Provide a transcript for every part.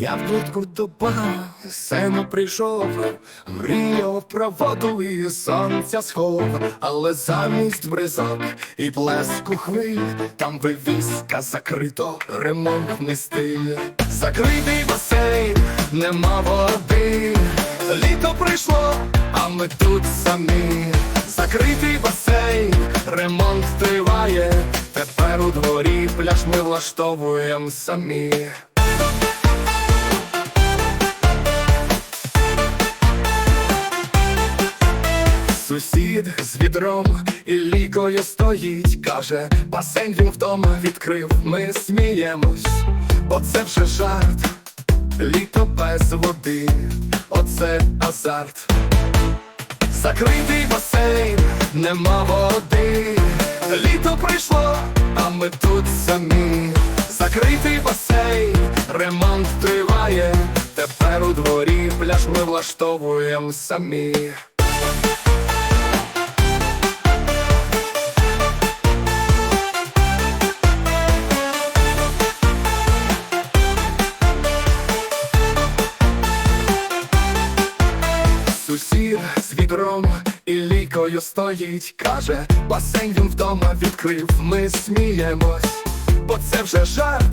Я влітку до басейну прийшов, мріяв про воду і сонця схов, але замість бризок і блеску хвиль, там вивіска закрито, ремонтний стиль. Закритий басейн, нема води, літо прийшло, а ми тут самі. Закритий басейн, ремонт триває, тепер у дворі пляж ми влаштовуємо самі. Сусід з відром і лікою стоїть, каже, басейн він вдома відкрив, ми сміємось, бо це вже жарт, літо без води, оце азарт. Закритий басейн, нема води, літо прийшло, а ми тут самі. Закритий басейн, ремонт триває, тепер у дворі пляж ми влаштовуємо самі. Лікою стоїть, каже, басейн він вдома відкрив, ми сміємось, бо це вже жарт,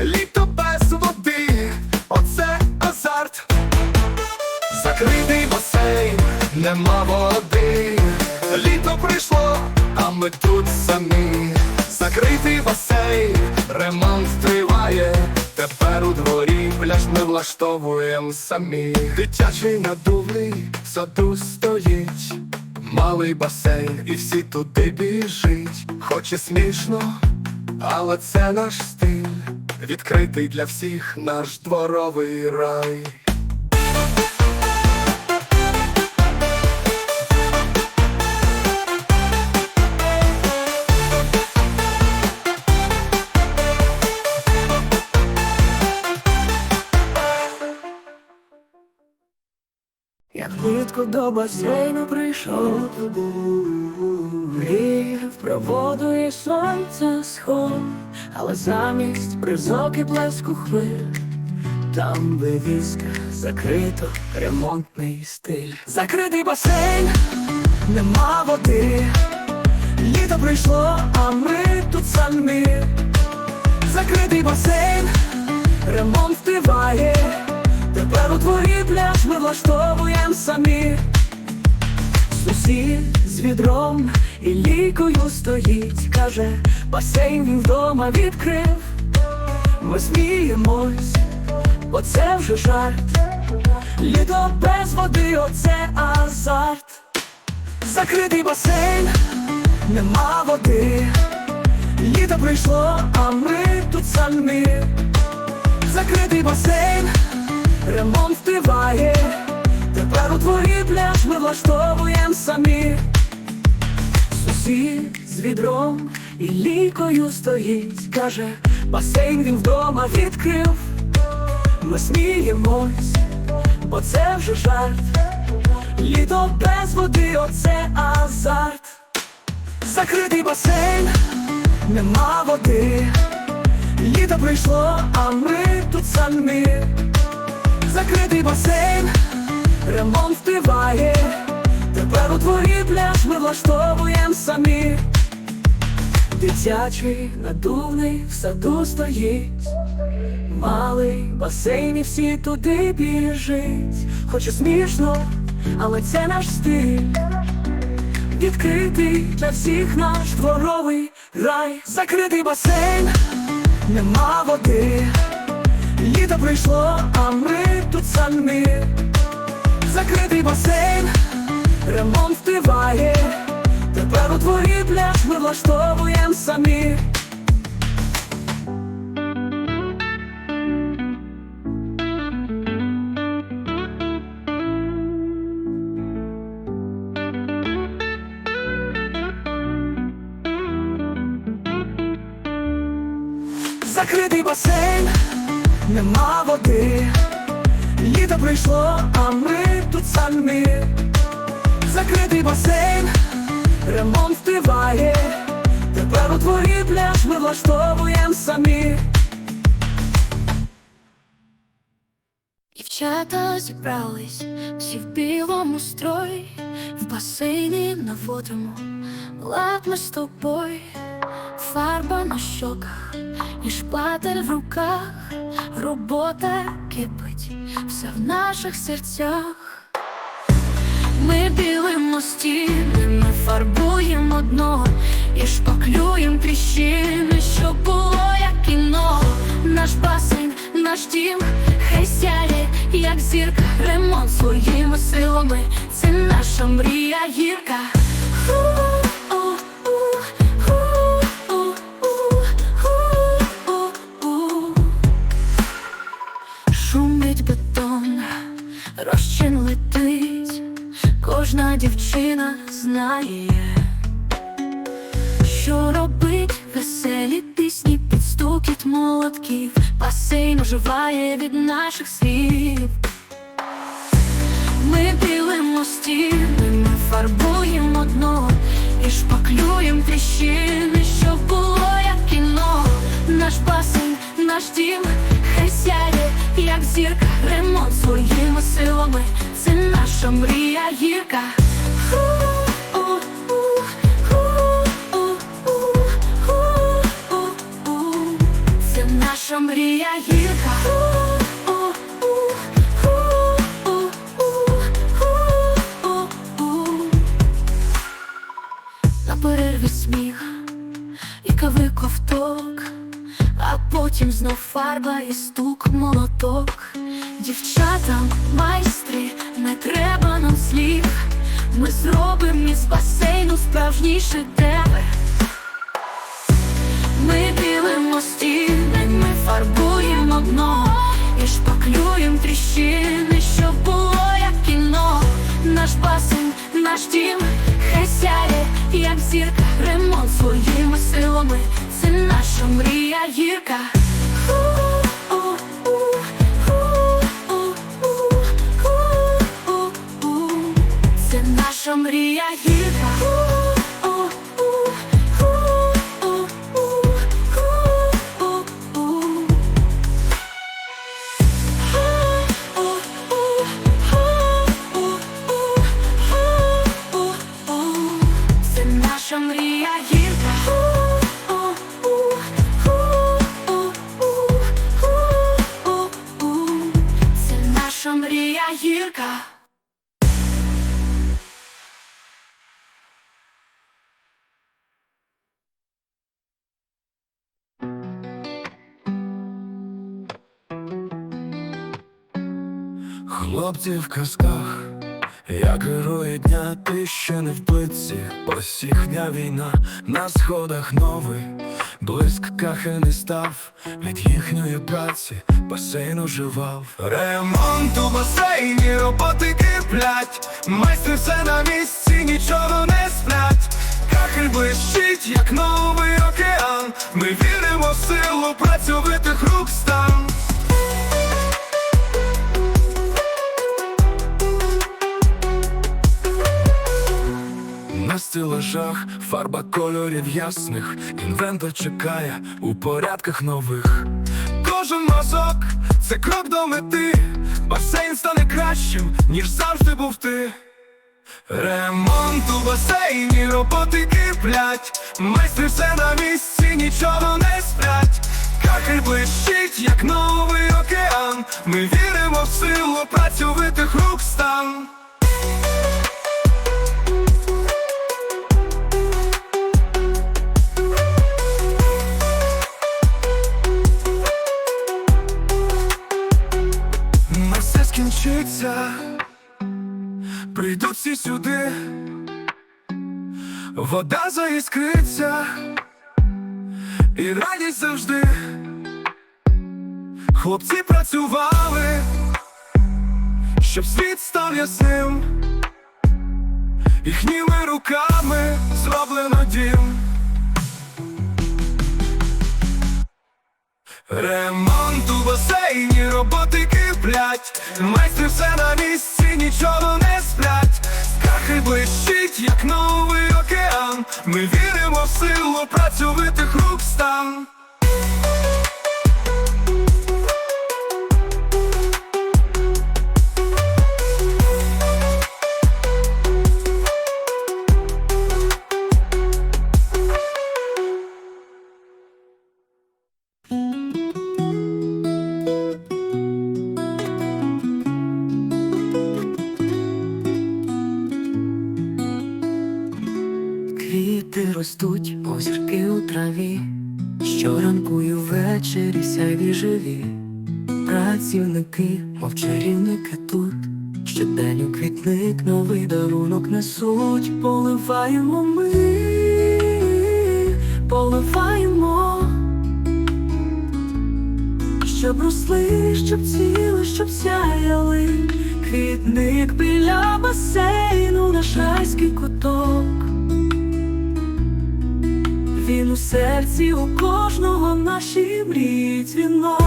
літо без води, оце азарт. Закритий басейн, нема води, літо прийшло, а ми тут самі. Закритий басейн, ремонт триває, тепер у дворі пляж ми влаштовуємо самі. Дитячий надувний в саду стоїть, малий басейн, і всі туди біжить. Хоч і смішно, але це наш стиль, відкритий для всіх наш дворовий рай. Влітку до басейну прийшов, Мріяв про і сонце сход, але замість бризок і блеску хвиль, там вивіска закрито, ремонтний стиль. Закритий басейн, нема води, літо прийшло, а ми тут самі. Закритий басейн, ремонт триває. Тепер у дворі пляж ми влаштовуємо самі. Сусід з відром і лікою стоїть, каже, басейн він вдома відкрив. Ми сміємось, бо це вже жарт. Літо без води, оце азарт. Закритий басейн, нема води. Літо прийшло, а ми тут самі. Закритий басейн, ремонт триває. Тепер у дворі пляж ми влаштовуємо самі. Сусід з відром і лікою стоїть, каже, басейн він вдома відкрив. Ми сміємось, бо це вже жарт. Літо без води, оце азарт. Закритий басейн, нема води. Літо прийшло, а ми тут самі. Закритий басейн, ремонт триває. Тепер у дворі пляж ми влаштовуємо самі. Дитячий надувний в саду стоїть. Малий басейн і всі туди біжить. Хоч і смішно, але це наш стиль. Відкритий для всіх наш дворовий рай. Закритий басейн, нема води. Літо прийшло, а ми тут самі. Закритий басейн, ремонт триває. Тепер у дворі пляж ми влаштовуємо самі. Нема води. Літо прийшло, а ми тут самі. Закритий басейн, ремонт триває. Тепер у дворі пляж ми влаштовуємо самі. Дівчата зібрались всі в білому строї, в басейні наводимо лад ми з тобою, фарба на щоках і шпатель в руках, робота кипить, все в наших серцях. Ми білимо стіни, ми фарбуємо дно і шпаклюємо тріщини, щоб було як кіно. Наш басейн, наш дім, хай сяє, як зірка, ремонт своїми силами. Це наша мрія гірка. Дівчина знає, що робить веселі пісні під стукіт молотків, басейн оживає від наших слів. Ми білимо стіни, ми фарбуємо дно і шпаклюємо тріщини, щоб було як кіно. Наш басейн, наш дім, хай сяє, як зірка, ремонт своїми силами. Це наша мрія гірка. Ooh. Із басейну справжній шедевр. Ми білимо стіни, ми фарбуємо дно і шпаклюємо тріщини, щоб було як кіно. Наш басейн, наш дім, хай сяє, як зірка, ремонт своїми силами. Це наша мрія гірка. що мрія гірка. Хлопці в казках, як герої дня, ти ще не в плитці, ось їхня війна на сходах новий, блиск кахи не став від їхньої праці, басейн оживав. Ремонт у басейні, роботи киплять, майстри все на місці, нічого не сплять. Кахель блищить, як новий океан. Ми віримо в силу працьовитих рук стан. Стелажах фарба кольорів ясних, інвентар чекає у порядках нових. Кожен мазок це крок до мети, басейн стане кращим, ніж завжди був ти. Ремонт у басейні, роботи киплять, майстри все на місці, нічого не сплять. Кахель блищить, як новий океан. Ми віримо в силу працьовитих рук стан. Скінчиться, прийдуть всі сюди, вода заіскриться, і радість завжди. Хлопці працювали, щоб світ став ясним, їхніми руками зроблено дім. Ремонт у басейні, роботи киплять, майстри все на місці, нічого не сплять. Скахи блищить, як новий океан. Ми віримо в силу працьовитих рук стан. Траві, щоранку і ввечері сяйві живі. Працівники, мов чарівники тут, щодень у квітник новий дарунок несуть, поливаємо ми, поливаємо, щоб росли, щоб ціли, щоб сяяли, квітник біля басейну, наш райський куток. Він у серці у кожного наші мрії дзвінок.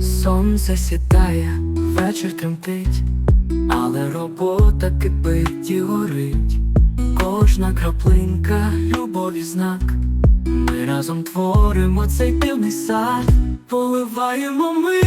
Сонце сідає, вечір тремтить, але робота кипить і горить. Кожна краплинка любові знак. Ми разом творимо цей дивний сад, поливаємо ми,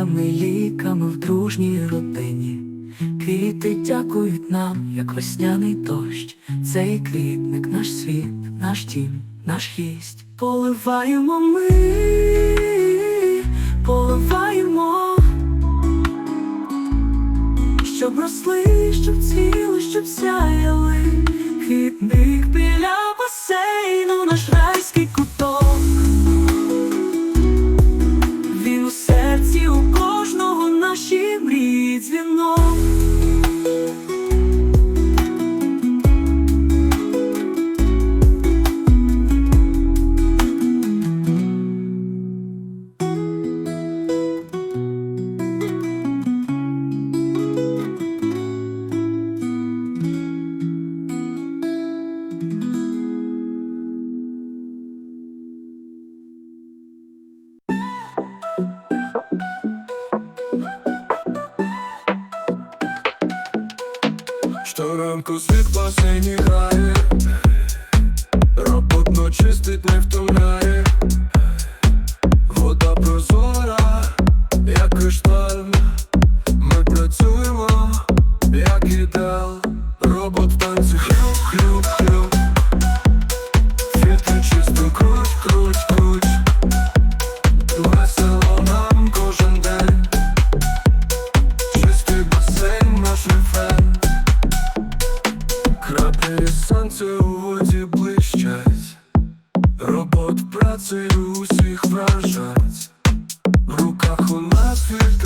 граблями, ліками в дружній родині. Квіти дякують нам, як весняний дощ. Цей квітник наш світ, наш дім, наш гість. Поливаємо ми, поливаємо, щоб росли, щоб цвіли, щоб сяяли. Квітник біля басейну, Щоранку світ в басейні грає, роботно чистить, не втомляє, вода прозора, як кришталь, у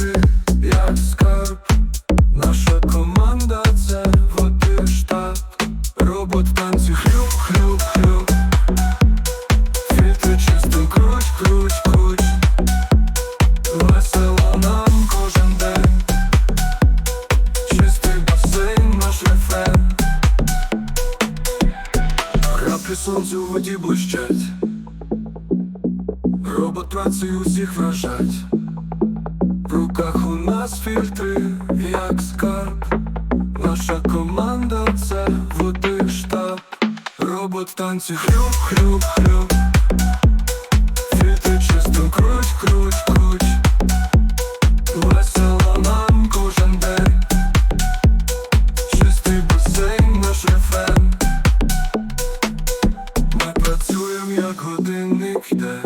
нас фільтри, як скарб, наша команда це води штаб, робот танці хлюп, хлюп, хлюп, фільтри чисто круть, круть, круть, весело нам кожен день, чистий басейн, наш рефен. Ми працюємо, як годинник йде,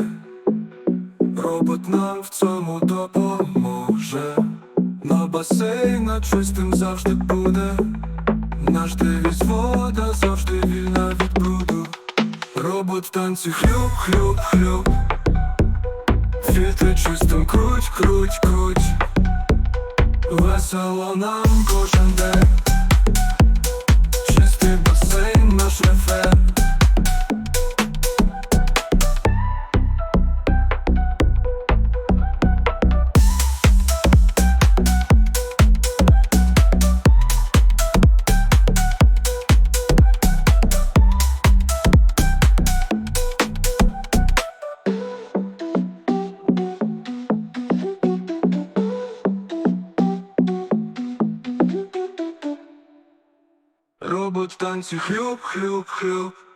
робот нам в цьому допоможе. На басейна чистим завжди буде. Наш девіз вода завжди вільна від бруду. Робот танці хлюп, хлюп, хлюп. Фільтри чистим круть, круть, круть. Весело нам кожен день. Чистий басейн, наш рефен. Бо хлюп, хлюп, хлюб